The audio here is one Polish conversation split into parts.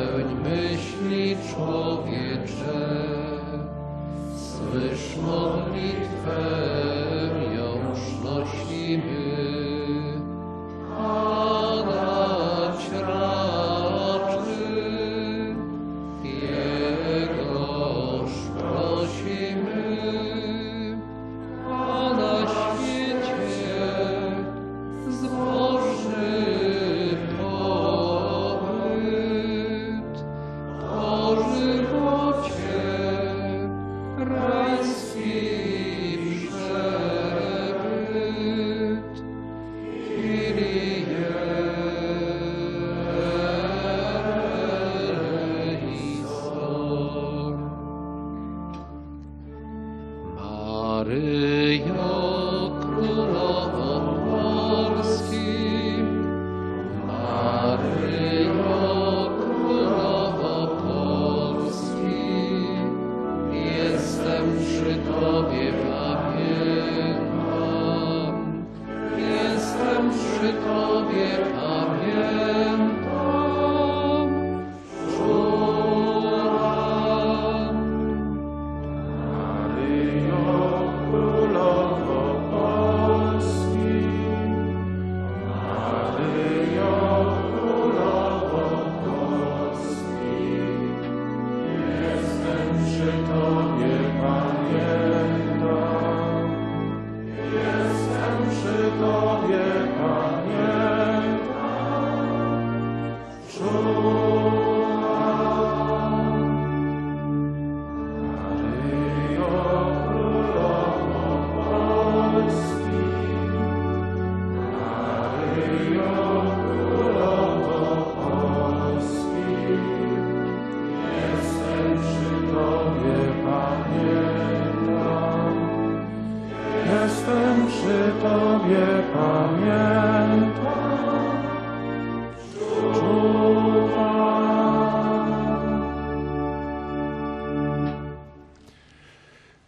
spełń myśli człowiecze. Słysz modlitwę, już nosimy,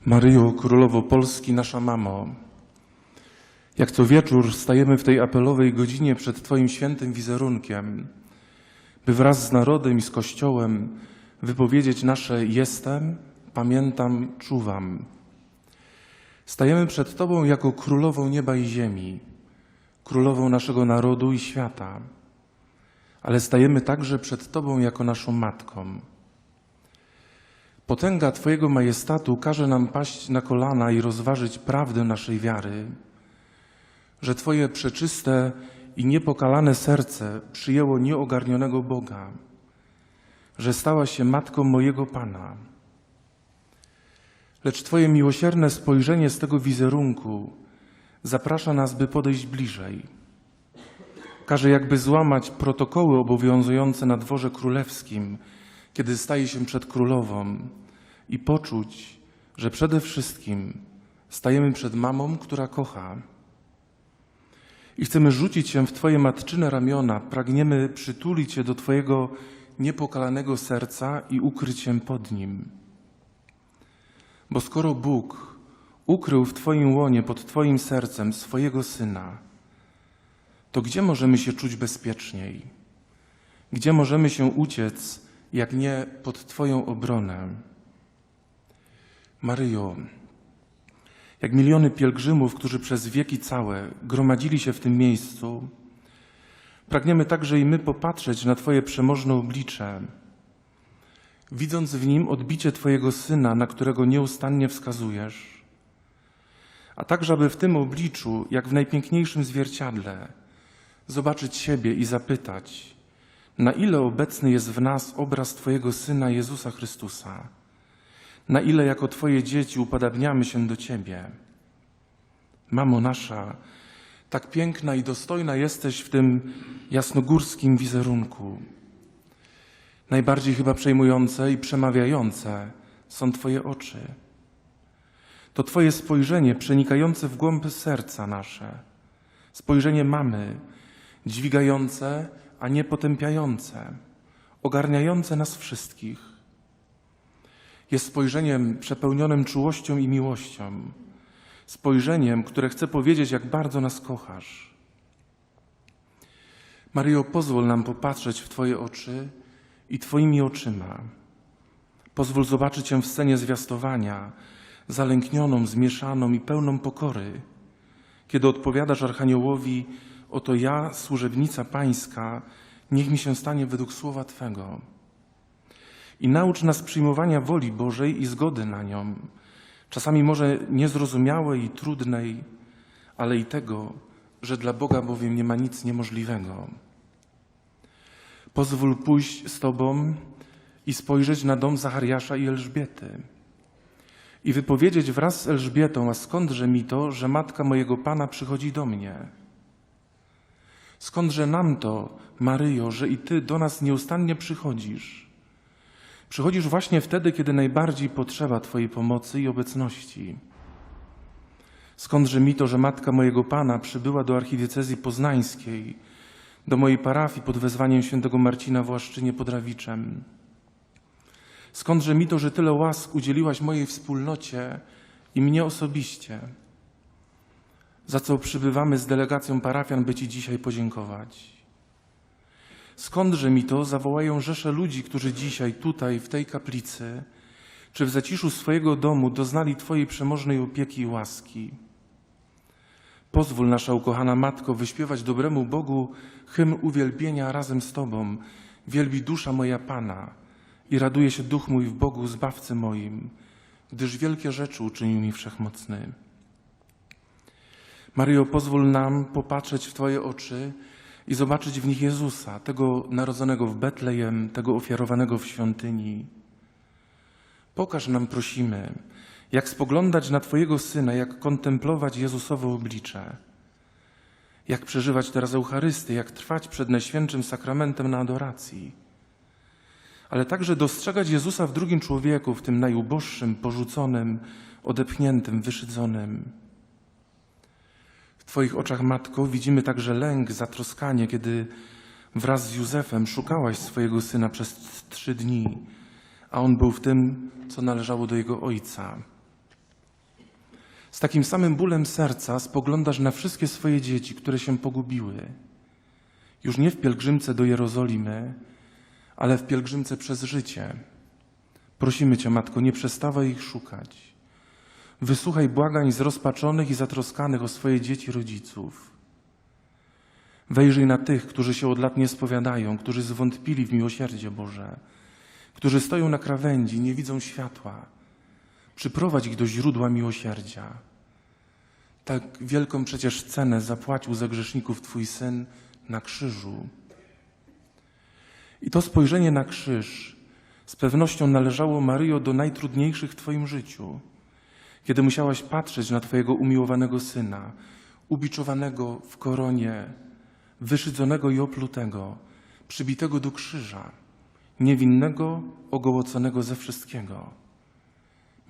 Maryjo, Królowo Polski, nasza mamo, jak co wieczór stajemy w tej apelowej godzinie przed Twoim świętym wizerunkiem, by wraz z narodem i z Kościołem wypowiedzieć nasze jestem, pamiętam, czuwam. Stajemy przed Tobą jako królową nieba i ziemi, królową naszego narodu i świata, ale stajemy także przed Tobą jako naszą matką. Potęga Twojego majestatu każe nam paść na kolana i rozważyć prawdę naszej wiary, że Twoje przeczyste i niepokalane serce przyjęło nieogarnionego Boga, że stała się matką mojego Pana. Lecz Twoje miłosierne spojrzenie z tego wizerunku zaprasza nas, by podejść bliżej. Każe jakby złamać protokoły obowiązujące na dworze królewskim, kiedy staje się przed królową i poczuć, że przede wszystkim stajemy przed mamą, która kocha. I chcemy rzucić się w Twoje matczyne ramiona, pragniemy przytulić się do Twojego niepokalanego serca i ukryć się pod nim. Bo skoro Bóg ukrył w Twoim łonie, pod Twoim sercem swojego Syna, to gdzie możemy się czuć bezpieczniej? Gdzie możemy się uciec, jak nie pod Twoją obronę? Maryjo, jak miliony pielgrzymów, którzy przez wieki całe gromadzili się w tym miejscu, pragniemy także i my popatrzeć na Twoje przemożne oblicze, widząc w nim odbicie Twojego Syna, na którego nieustannie wskazujesz, a także aby w tym obliczu, jak w najpiękniejszym zwierciadle, zobaczyć siebie i zapytać, na ile obecny jest w nas obraz Twojego Syna Jezusa Chrystusa, na ile jako Twoje dzieci upodabniamy się do Ciebie. Mamo nasza, tak piękna i dostojna jesteś w tym jasnogórskim wizerunku. Najbardziej chyba przejmujące i przemawiające są Twoje oczy. To Twoje spojrzenie przenikające w głąb serca nasze, spojrzenie mamy, dźwigające, a nie potępiające, ogarniające nas wszystkich. Jest spojrzeniem przepełnionym czułością i miłością, spojrzeniem, które chce powiedzieć, jak bardzo nas kochasz. Maryjo, pozwól nam popatrzeć w Twoje oczy i Twoimi oczyma. Pozwól zobaczyć Cię w scenie zwiastowania, zalęknioną, zmieszaną i pełną pokory, kiedy odpowiadasz Archaniołowi, oto ja, służebnica Pańska, niech mi się stanie według słowa Twego. I naucz nas przyjmowania woli Bożej i zgody na nią, czasami może niezrozumiałej i trudnej, ale i tego, że dla Boga bowiem nie ma nic niemożliwego. Pozwól pójść z Tobą i spojrzeć na dom Zachariasza i Elżbiety i wypowiedzieć wraz z Elżbietą, a skądże mi to, że matka mojego Pana przychodzi do mnie? Skądże nam to, Maryjo, że i Ty do nas nieustannie przychodzisz? Przychodzisz właśnie wtedy, kiedy najbardziej potrzeba Twojej pomocy i obecności. Skądże mi to, że matka mojego Pana przybyła do archidiecezji poznańskiej, do mojej parafii pod wezwaniem świętego Marcina w Łaszczynie pod Rawiczem? Skądże mi to, że tyle łask udzieliłaś mojej wspólnocie i mnie osobiście, za co przybywamy z delegacją parafian, by Ci dzisiaj podziękować? Skądże mi to zawołają rzesze ludzi, którzy dzisiaj tutaj, w tej kaplicy, czy w zaciszu swojego domu doznali Twojej przemożnej opieki i łaski? Pozwól, nasza ukochana Matko, wyśpiewać dobremu Bogu hymn uwielbienia razem z Tobą. Wielbi dusza moja Pana i raduje się duch mój w Bogu, Zbawcy moim, gdyż wielkie rzeczy uczynił mi Wszechmocny. Maryjo, pozwól nam popatrzeć w Twoje oczy i zobaczyć w nich Jezusa, tego narodzonego w Betlejem, tego ofiarowanego w świątyni. Pokaż nam, prosimy, jak spoglądać na Twojego Syna, jak kontemplować Jezusowe oblicze, jak przeżywać teraz Eucharystię, jak trwać przed Najświętszym Sakramentem na adoracji, ale także dostrzegać Jezusa w drugim człowieku, w tym najuboższym, porzuconym, odepchniętym, wyszydzonym. Twoich oczach, Matko, widzimy także lęk, zatroskanie, kiedy wraz z Józefem szukałaś swojego syna przez trzy dni, a on był w tym, co należało do jego ojca. Z takim samym bólem serca spoglądasz na wszystkie swoje dzieci, które się pogubiły. Już nie w pielgrzymce do Jerozolimy, ale w pielgrzymce przez życie. Prosimy Cię, Matko, nie przestawaj ich szukać. Wysłuchaj błagań zrozpaczonych i zatroskanych o swoje dzieci rodziców. Wejrzyj na tych, którzy się od lat nie spowiadają, którzy zwątpili w miłosierdzie Boże, którzy stoją na krawędzi, nie widzą światła. Przyprowadź ich do źródła miłosierdzia. Tak wielką przecież cenę zapłacił za grzeszników Twój Syn na krzyżu. I to spojrzenie na krzyż z pewnością należało, Maryjo, do najtrudniejszych w Twoim życiu, kiedy musiałaś patrzeć na Twojego umiłowanego Syna, ubiczowanego w koronie, wyszydzonego i oplutego, przybitego do krzyża, niewinnego, ogołoconego ze wszystkiego.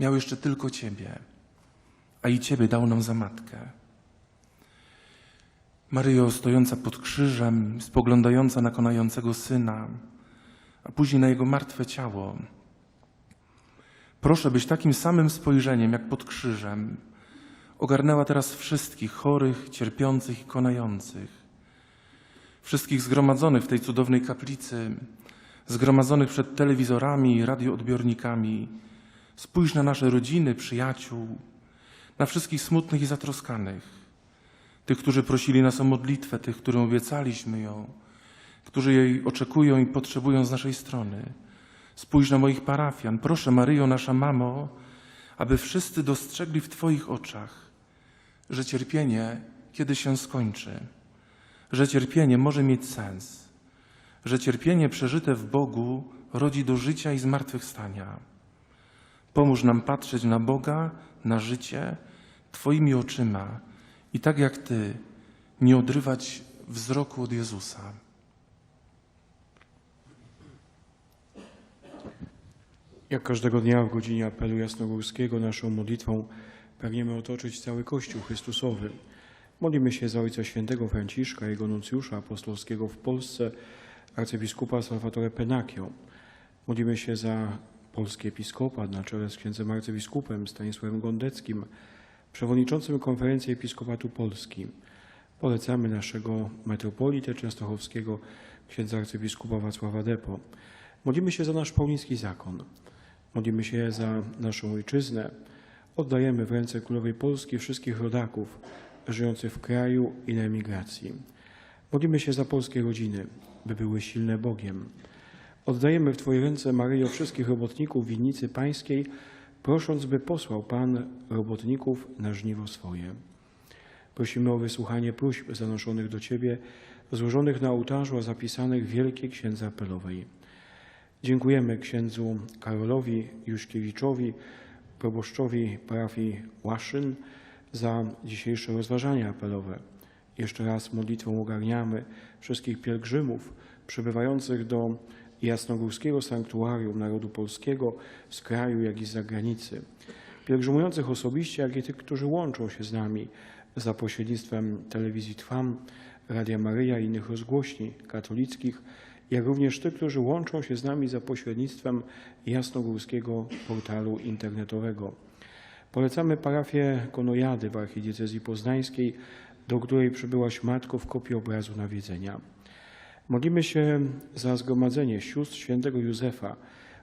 Miał jeszcze tylko Ciebie, a i Ciebie dał nam za matkę. Maryjo stojąca pod krzyżem, spoglądająca na konającego syna, a później na jego martwe ciało. Proszę, byś takim samym spojrzeniem jak pod krzyżem. Ogarnęła teraz wszystkich chorych, cierpiących i konających, wszystkich zgromadzonych w tej cudownej kaplicy, zgromadzonych przed telewizorami radioodbiornikami. Spójrz na nasze rodziny, przyjaciół, na wszystkich smutnych i zatroskanych. Tych, którzy prosili nas o modlitwę, tych, którym obiecaliśmy ją, którzy jej oczekują i potrzebują z naszej strony. Spójrz na moich parafian. Proszę, Maryjo, nasza mamo, aby wszyscy dostrzegli w Twoich oczach, że cierpienie kiedy się skończy, że cierpienie może mieć sens, że cierpienie przeżyte w Bogu rodzi do życia i zmartwychwstania. Pomóż nam patrzeć na Boga, na życie Twoimi oczyma, i tak jak Ty, nie odrywać wzroku od Jezusa. Jak każdego dnia w godzinie apelu jasnogórskiego naszą modlitwą pragniemy otoczyć cały Kościół Chrystusowy. Modlimy się za Ojca Świętego Franciszka, jego nuncjusza apostolskiego w Polsce, arcybiskupa Salvatore Penacchio. Modlimy się za polski episkopat na czele z księdzem arcybiskupem Stanisławem Gondeckim, przewodniczącym Konferencji Episkopatu Polski. Polecamy naszego metropolitę częstochowskiego, księdza arcybiskupa Wacława Depo. Modlimy się za nasz pauliński zakon. Modlimy się za naszą ojczyznę. Oddajemy w ręce Królowej Polski wszystkich rodaków żyjących w kraju i na emigracji. Modlimy się za polskie rodziny, by były silne Bogiem. Oddajemy w Twoje ręce, Maryjo, wszystkich robotników winnicy pańskiej, prosząc, by posłał Pan robotników na żniwo swoje. Prosimy o wysłuchanie próśb zanoszonych do Ciebie, złożonych na ołtarzu, a zapisanych w Wielkiej Księdze Apelowej. Dziękujemy księdzu Karolowi Juszkiewiczowi, proboszczowi parafii Łaszyn za dzisiejsze rozważania apelowe. Jeszcze raz modlitwą ogarniamy wszystkich pielgrzymów przybywających do Jasnogórskiego Sanktuarium Narodu Polskiego z kraju, jak i z zagranicy. Pielgrzymujących osobiście, jak i tych, którzy łączą się z nami za pośrednictwem telewizji Trwam, Radia Maryja i innych rozgłośni katolickich, jak również tych, którzy łączą się z nami za pośrednictwem jasnogórskiego portalu internetowego. Polecamy parafię Konojady w archidiecezji poznańskiej, do której przybyłaś Matko w kopii obrazu nawiedzenia. Modlimy się za zgromadzenie sióstr świętego Józefa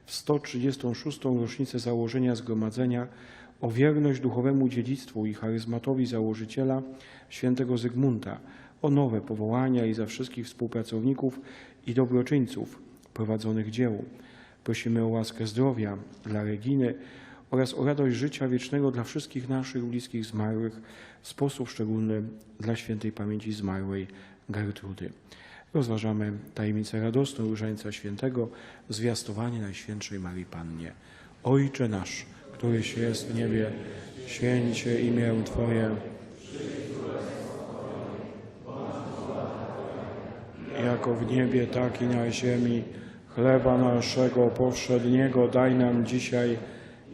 w 136. rocznicę założenia zgromadzenia o wierność duchowemu dziedzictwu i charyzmatowi założyciela świętego Zygmunta, o nowe powołania i za wszystkich współpracowników i dobroczyńców prowadzonych dzieł. Prosimy o łaskę zdrowia dla Reginy oraz o radość życia wiecznego dla wszystkich naszych bliskich zmarłych, w sposób szczególny dla świętej pamięci zmarłej Gertrudy. Rozważamy tajemnicę radosną Różańca Świętego, zwiastowanie Najświętszej Marii Pannie. Ojcze nasz, któryś jest w niebie, święć się imię Twoje, jako w niebie, tak i na ziemi. Chleba naszego powszedniego daj nam dzisiaj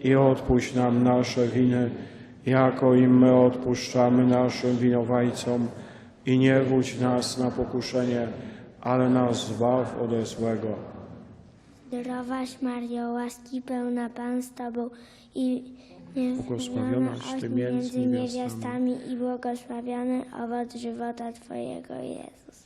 i odpuść nam nasze winy, jako i my odpuszczamy naszym winowajcom. I nie wódź nas na pokuszenie, ale nas zbaw ode złego. Zdrowaś Mario, łaski pełna Pan z Tobą i Błogosławionaś Ty między niewiastami i błogosławiony owoc żywota Twojego Jezus.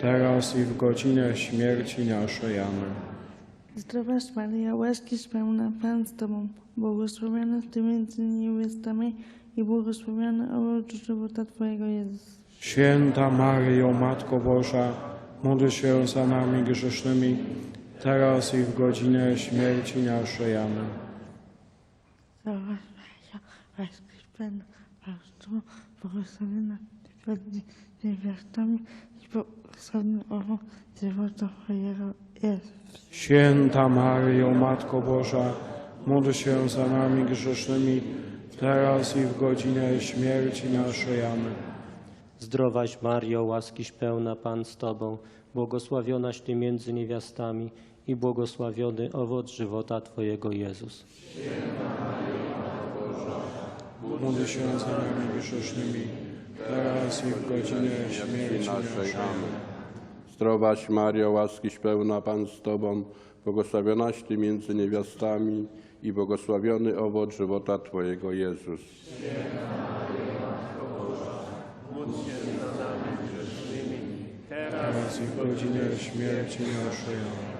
teraz i w godzinę śmierci naszej. Amen. Zdrowaś Maria, łaski pełna Pan z Tobą, błogosławiona Ty między niewiastami i błogosławiony owoc żywota Twojego Jezus. Święta Maryjo, Matko Boża, módl się za nami grzesznymi, teraz i w godzinę śmierci naszej. Amen. Zdrowaś Maria, łaski pełna Pan z Tobą, błogosławiona Ty między niewiastami i błogosławiony owoc żywota Twojego Jezus. Święta Maryjo, Matko Boża, módl się za nami grzesznymi, teraz i w godzinę śmierci naszej. Amen. Zdrowaś Mario, łaskiś pełna Pan z Tobą, błogosławionaś Ty między niewiastami i błogosławiony owoc żywota Twojego Jezus. Módl się za nami grzesznymi, teraz i w godzinę śmierci naszej. Amen. Zdrowaś Mario, łaskiś pełna Pan z Tobą, błogosławionaś Ty między niewiastami i błogosławiony owoc żywota Twojego Jezus. Teraz i w godzinę śmierci naszej. Amen.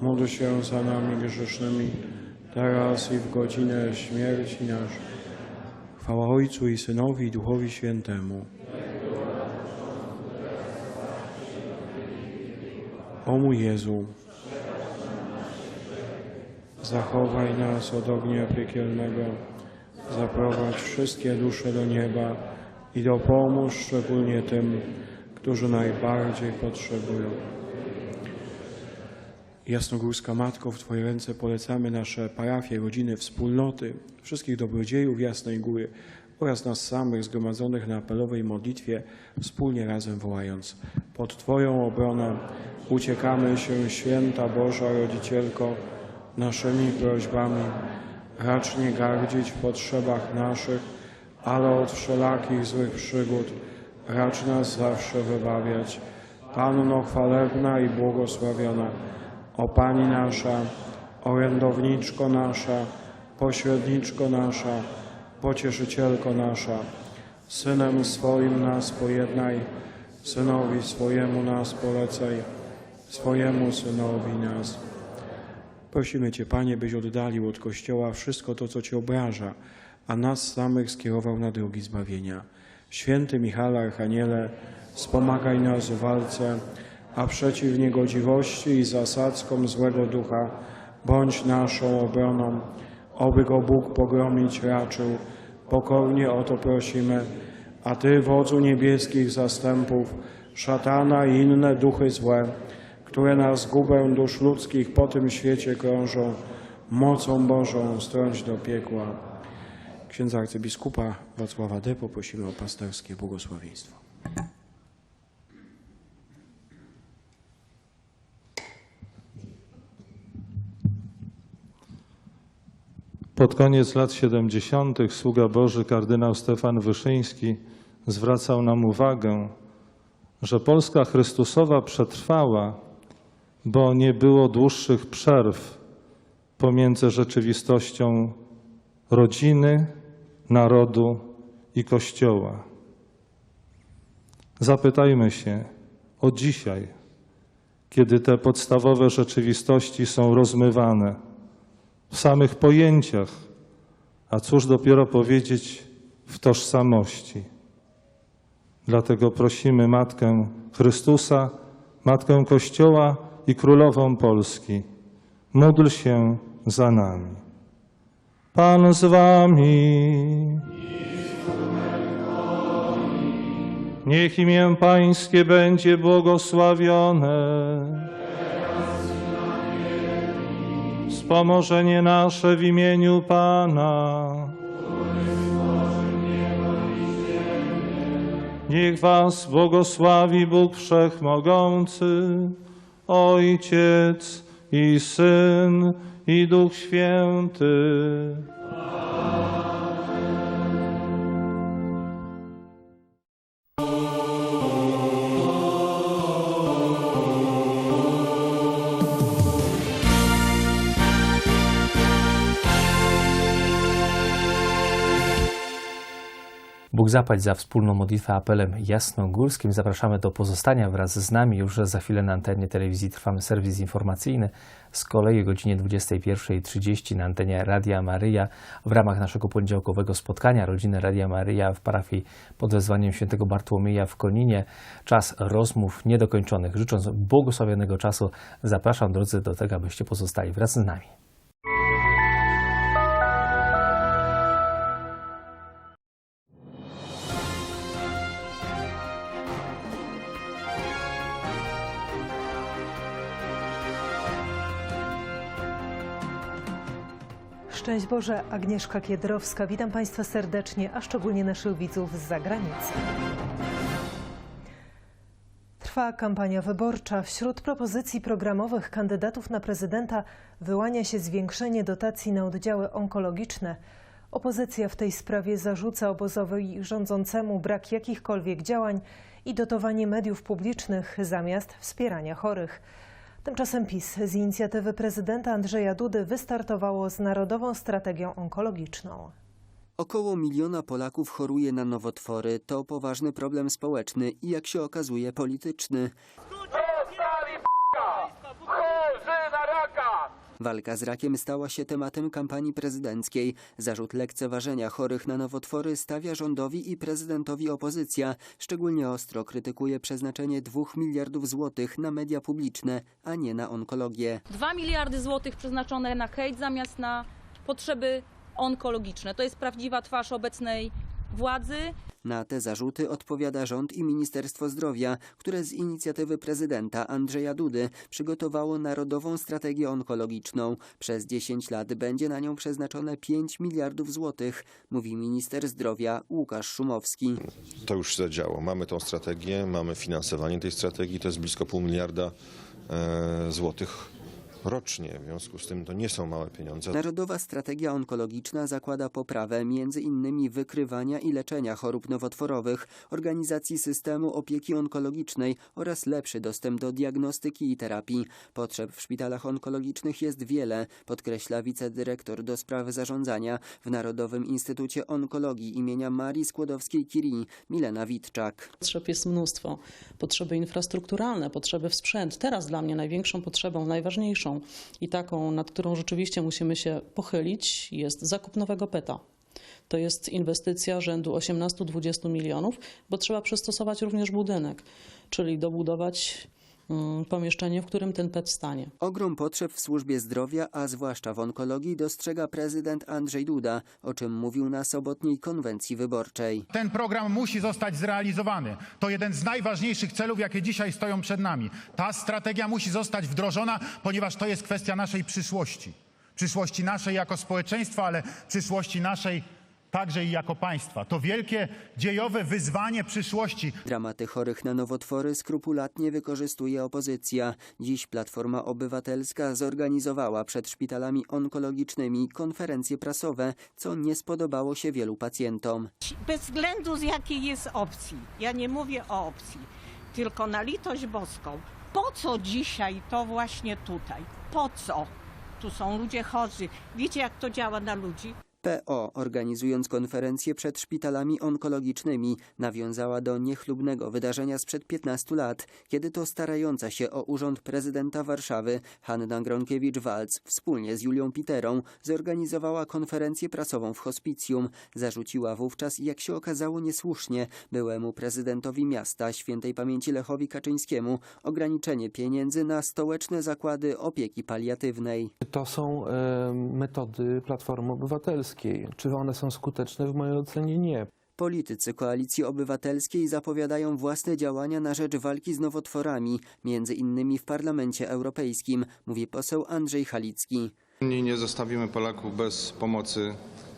módl się za nami grzesznymi, teraz i w godzinę śmierci naszej. Chwała Ojcu i Synowi i Duchowi Świętemu. O mój Jezu, zachowaj nas od ognia piekielnego, zaprowadź wszystkie dusze do nieba i dopomóż szczególnie tym, którzy najbardziej potrzebują. Jasnogórska Matko, w Twoje ręce polecamy nasze parafie, rodziny, wspólnoty, wszystkich dobrodziejów Jasnej Góry oraz nas samych zgromadzonych na apelowej modlitwie, wspólnie razem wołając. Pod Twoją obronę uciekamy się, Święta Boża Rodzicielko, naszymi prośbami. Racz nie gardzić w potrzebach naszych, ale od wszelakich złych przygód racz nas zawsze wybawiać. Panno chwalebna i błogosławiona, o Pani nasza, orędowniczko nasza, pośredniczko nasza, pocieszycielko nasza, Synem swoim nas pojednaj, Synowi swojemu nas polecaj, swojemu Synowi nas. Prosimy Cię, Panie, byś oddalił od Kościoła wszystko to, co Cię obraża, a nas samych skierował na drogi zbawienia. Święty Michale Archaniele, wspomagaj nas w walce, a przeciw niegodziwości i zasadzkom złego ducha bądź naszą obroną, oby go Bóg pogromić raczył. Pokornie o to prosimy, a Ty, wodzu niebieskich zastępów, szatana i inne duchy złe, które na zgubę dusz ludzkich po tym świecie krążą, mocą Bożą strąć do piekła. Księdza arcybiskupa Wacława D. poprosimy o pasterskie błogosławieństwo. Pod koniec lat 70. sługa Boży kardynał Stefan Wyszyński zwracał nam uwagę, że Polska Chrystusowa przetrwała, bo nie było dłuższych przerw pomiędzy rzeczywistością rodziny, narodu i Kościoła. Zapytajmy się o dzisiaj, kiedy te podstawowe rzeczywistości są rozmywane w samych pojęciach, a cóż dopiero powiedzieć w tożsamości. Dlatego prosimy Matkę Chrystusa, Matkę Kościoła i Królową Polski, módl się za nami. Pan z wami. Niech imię Pańskie będzie błogosławione. Wspomożenie nasze w imieniu Pana. Niech Was błogosławi Bóg Wszechmogący, Ojciec i Syn i Duch Święty. Bóg zapłać za wspólną modlitwę apelem jasnogórskim. Zapraszamy do pozostania wraz z nami. Już za chwilę na antenie telewizji trwamy serwis informacyjny. Z kolei o godzinie 21.30 na antenie Radia Maryja w ramach naszego poniedziałkowego spotkania rodziny Radia Maryja w parafii pod wezwaniem świętego Bartłomieja w Koninie. Czas rozmów niedokończonych. Życząc błogosławionego czasu zapraszam drodzy do tego, abyście pozostali wraz z nami. Szczęść Boże, Agnieszka Kiedrowska. Witam Państwa serdecznie, a szczególnie naszych widzów z zagranicy. Trwa kampania wyborcza. Wśród propozycji programowych kandydatów na prezydenta wyłania się zwiększenie dotacji na oddziały onkologiczne. Opozycja w tej sprawie zarzuca obozowi rządzącemu brak jakichkolwiek działań i dotowanie mediów publicznych zamiast wspierania chorych. Tymczasem PiS z inicjatywy prezydenta Andrzeja Dudy wystartowało z Narodową Strategią Onkologiczną. Około miliona Polaków choruje na nowotwory. To poważny problem społeczny i jak się okazuje polityczny. Walka z rakiem stała się tematem kampanii prezydenckiej. Zarzut lekceważenia chorych na nowotwory stawia rządowi i prezydentowi opozycja. Szczególnie ostro krytykuje przeznaczenie 2 miliardów złotych na media publiczne, a nie na onkologię. 2 miliardy złotych przeznaczone na hejt zamiast na potrzeby onkologiczne. To jest prawdziwa twarz obecnej władzy. Na te zarzuty odpowiada rząd i Ministerstwo Zdrowia, które z inicjatywy prezydenta Andrzeja Dudy przygotowało Narodową Strategię Onkologiczną. Przez 10 lat będzie na nią przeznaczone 5 miliardów złotych, mówi minister zdrowia Łukasz Szumowski. To już się zadziało. Mamy tą strategię, mamy finansowanie tej strategii, to jest blisko pół miliarda e, złotych rocznie. W związku z tym to nie są małe pieniądze. Narodowa Strategia Onkologiczna zakłada poprawę między innymi wykrywania i leczenia chorób nowotworowych, organizacji systemu opieki onkologicznej oraz lepszy dostęp do diagnostyki i terapii. Potrzeb w szpitalach onkologicznych jest wiele, podkreśla wicedyrektor do spraw zarządzania w Narodowym Instytucie Onkologii imienia Marii Skłodowskiej-Curie Milena Witczak. Potrzeb jest mnóstwo. Potrzeby infrastrukturalne, potrzeby w sprzęt. Teraz dla mnie największą potrzebą, najważniejszą i taką, nad którą rzeczywiście musimy się pochylić, jest zakup nowego PETA. To jest inwestycja rzędu 18-20 milionów, bo trzeba przystosować również budynek, czyli dobudować pomieszczenie, w którym ten PET stanie. Ogrom potrzeb w służbie zdrowia, a zwłaszcza w onkologii, dostrzega prezydent Andrzej Duda, o czym mówił na sobotniej konwencji wyborczej. Ten program musi zostać zrealizowany. To jeden z najważniejszych celów, jakie dzisiaj stoją przed nami. Ta strategia musi zostać wdrożona, ponieważ to jest kwestia naszej przyszłości. Przyszłości naszej jako społeczeństwa, ale przyszłości naszej także i jako państwa. To wielkie dziejowe wyzwanie przyszłości. Dramaty chorych na nowotwory skrupulatnie wykorzystuje opozycja. Dziś Platforma Obywatelska zorganizowała przed szpitalami onkologicznymi konferencje prasowe, co nie spodobało się wielu pacjentom. Bez względu z jakiej jest opcji. Ja nie mówię o opcji, tylko na litość boską. Po co dzisiaj to właśnie tutaj? Po co? Tu są ludzie chorzy. Wiecie, jak to działa na ludzi? PO, organizując konferencję przed szpitalami onkologicznymi, nawiązała do niechlubnego wydarzenia sprzed 15 lat, kiedy to starająca się o urząd prezydenta Warszawy Hanna Gronkiewicz-Walc wspólnie z Julią Piterą zorganizowała konferencję prasową w hospicjum. Zarzuciła wówczas, jak się okazało niesłusznie, byłemu prezydentowi miasta świętej pamięci Lechowi Kaczyńskiemu ograniczenie pieniędzy na stołeczne zakłady opieki paliatywnej. To są e, metody Platformy Obywatelskiej. Czy one są skuteczne? W mojej ocenie nie. Politycy Koalicji Obywatelskiej zapowiadają własne działania na rzecz walki z nowotworami, między innymi w Parlamencie Europejskim, mówi poseł Andrzej Halicki. Nie, nie zostawimy Polaków bez pomocy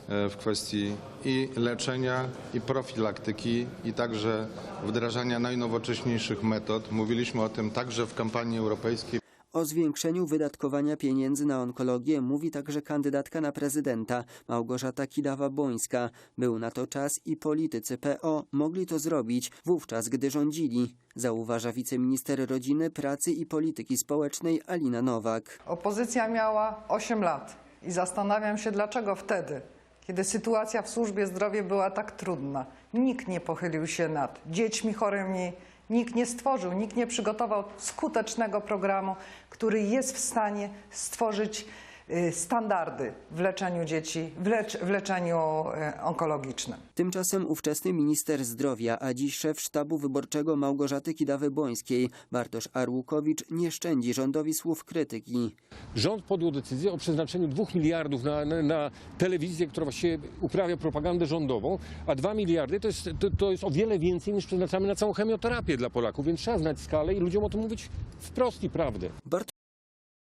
e, w kwestii i leczenia, i profilaktyki, i także wdrażania najnowocześniejszych metod. Mówiliśmy o tym także w kampanii europejskiej. O zwiększeniu wydatkowania pieniędzy na onkologię mówi także kandydatka na prezydenta Małgorzata Kidawa-Błońska. Był na to czas i politycy PO mogli to zrobić wówczas, gdy rządzili, zauważa wiceminister rodziny, pracy i polityki społecznej Alina Nowak. Opozycja miała 8 lat i zastanawiam się, dlaczego wtedy, kiedy sytuacja w służbie zdrowia była tak trudna, nikt nie pochylił się nad dziećmi chorymi, nikt nie stworzył, nikt nie przygotował skutecznego programu, który jest w stanie stworzyć standardy w leczeniu dzieci, w, lecz, w leczeniu y, onkologicznym. Tymczasem ówczesny minister zdrowia, a dziś szef sztabu wyborczego Małgorzaty Kidawy-Błońskiej, Bartosz Arłukowicz, nie szczędzi rządowi słów krytyki. Rząd podjął decyzję o przeznaczeniu 2 miliardów na, na, na telewizję, która właściwie uprawia propagandę rządową, a 2 miliardy to jest, to, to jest o wiele więcej niż przeznaczamy na całą chemioterapię dla Polaków, więc trzeba znać skalę i ludziom o tym mówić wprost i prawdę.